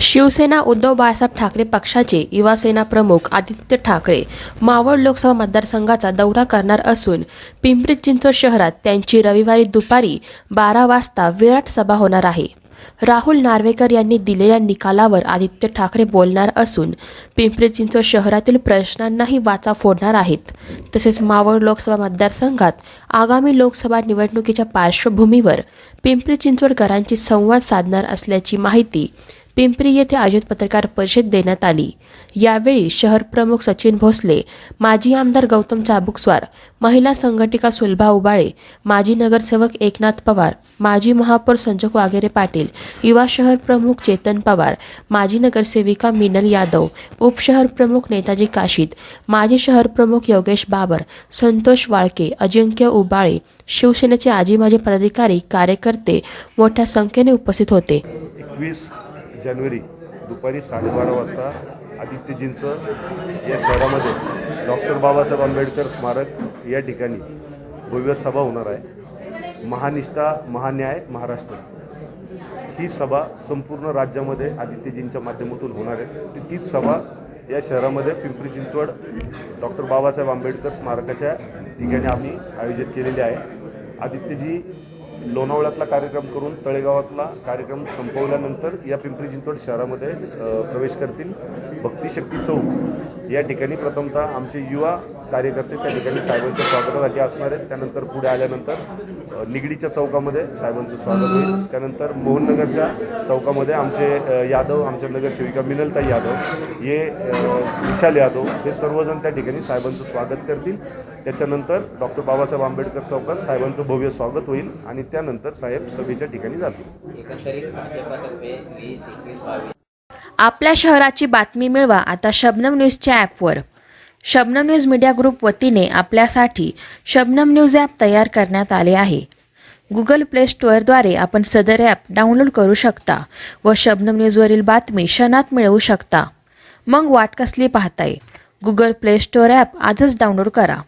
शिवसेना उद्धव बाळासाहेब ठाकरे पक्षाचे युवासेना प्रमुख आदित्य ठाकरे मावळ लोकसभा मतदारसंघाचा दौरा करणार असून पिंपरी चिंचवड शहरात त्यांची रविवारी दुपारी बारा वाजता विराट सभा होणार आहे. राहुल नार्वेकर यांनी दिलेल्या निकालावर आदित्य ठाकरे बोलणार असून पिंपरी चिंचवड शहरातील प्रश्नांनाही वाचा फोडणार आहेत. तसेच मावळ लोकसभा मतदारसंघात आगामी लोकसभा निवडणुकीच्या पार्श्वभूमीवर पिंपरी चिंचवडकरांची संवाद साधणार असल्याची माहिती पिंपरी येथे आयोजित पत्रकार परिषद देण्यात आली. यावेळी शहर प्रमुख सचिन भोसले माजी आमदार गौतम चाबुकस्वार महिला संघटिका सुलभा उबाळे माजी नगरसेवक एकनाथ पवार माजी महापौर संजक वागेरे पाटील युवा शहर प्रमुख चेतन पवार माजी नगरसेविका मिनल यादव उपशहर प्रमुख नेताजी काशीद माजी शहर प्रमुख योगेश बाबर संतोष वाळके अजिंक्य उबाळे शिवसेनेचे आजी माजी पदाधिकारी कार्यकर्ते मोठ्या संख्येने उपस्थित होते. जानेवारी दुपारी साडेबारा वाजता आदित्यजींचं या शहरामध्ये डॉक्टर बाबासाहेब आंबेडकर स्मारक या ठिकाणी भव्य सभा होणार आहे. महानिष्ठा महान्याय महाराष्ट्र. ही सभा संपूर्ण राज्यामध्ये आदित्यजींच्या माध्यमातून होणार आहे. ती तीच सभा या शहरामध्ये पिंपरी चिंचवड डॉक्टर बाबासाहेब आंबेडकर स्मारकाच्या ठिकाणी आम्ही आयोजित केलेली आहे. आदित्यजी लोणावळ्यातला कार्यक्रम करून तळेगावातला कार्यक्रम संपवल्यानंतर या पिंपरी चिंचवड शहरामध्ये प्रवेश करतील. भक्तिशक्ती चौक या ठिकाणी प्रथमतः आमचे युवा कार्यकर्ते त्या ठिकाणी साहेबांच्या स्वागतासाठी असणार आहेत. त्यानंतर पुढे आल्यानंतर निगडीच्या चौकामध्ये साहेबांचं स्वागत होईल. त्यानंतर मोहननगरच्या चौकामध्ये आमचे यादव आमच्या नगरसेविका मिनलता यादव हे विशाल यादव हे सर्वजण त्या ठिकाणी साहेबांचं स्वागत करतील. त्याच्यानंतर डॉक्टर बाबासाहेब आंबेडकर चौकात साहेबांचं भव्य स्वागत होईल आणि त्यानंतर साहेब सभेच्या ठिकाणी जातील. आपल्या शहराची बातमी मिळवा आता शबनम न्यूजच्या ॲपवर. शबनम न्यूज मीडिया ग्रुप वतीने आपल्यासाठी शबनम न्यूज ॲप तयार करण्यात आले आहे. गुगल प्ले स्टोअरद्वारे आपण सदर ॲप डाउनलोड करू शकता व शबनम न्यूजवरील बातमी क्षणात मिळवू शकता. मग वाट कसली पाहताय? गुगल प्ले स्टोअर ॲप आजच डाउनलोड करा.